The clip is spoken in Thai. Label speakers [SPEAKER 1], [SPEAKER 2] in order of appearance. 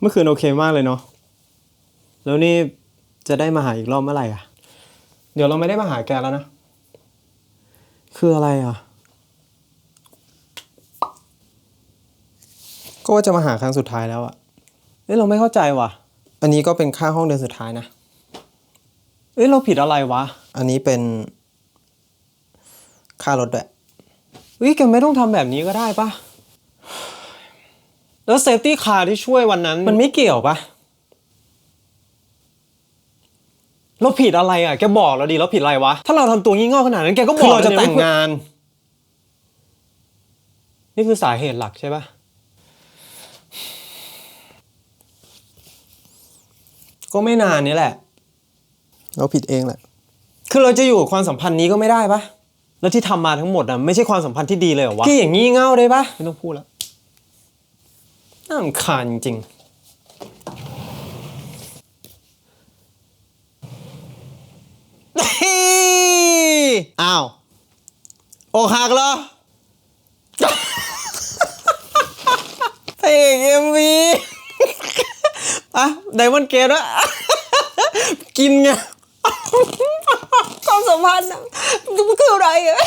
[SPEAKER 1] เมื่อคืนโอเคมากเลยเนาะ แล้วนี่จะได้มาหาอีกรอบเมื่อไหร่อะ เดี๋ยวเราไม่ได้มาหาแกแล้วนะ คืออะไรอะ ก็ว่าจะมาหาครั้งสุดท้ายแล้วอะเอ้ยเราไม่เข้าใจว่ะ อันนี้ก็เป็นค่าห้องเดือนสุดท้ายนะ เอ้ยเราผิดอะไรวะ อันนี้เป็น ค่ารถด้วยเฮ้ยแกไม่ต้องทำแบบนี้ก็ได้ปะ แล้วเซฟตี้คาร์ที่ช่วยวันนั้น มันไม่เกี่ยวปะเราผิดอะไรอะแกบอกเราดีเราผิดอะไรวะ ถ้าเราทำตัวงี่เง่าขนาดนั้นแกก็บอกเราจะแต่งงาน นี่คือสาเหตุหลักใช่ปะก็ไม่นานนี้แหละ เราผิดเองแหละ คือเราจะอยู่กับความสัมพันธ์นี้ก็ไม่ได้ปะแล้วที่ทำมาทั้งหมดอะไม่ใช่ความสัมพันธ์ที่ดีเลยเหรอวะที่อย่างงี่เง่าได้ปะไม่ต้องพูดแล้ว น่ารำคาญจริงๆอ้าวอกหักเหรอพระเอกเอ็มวีอะไดมอนด์เกตวะกินไง
[SPEAKER 2] ความสัมพันธ์อะมันคืออะไรอะ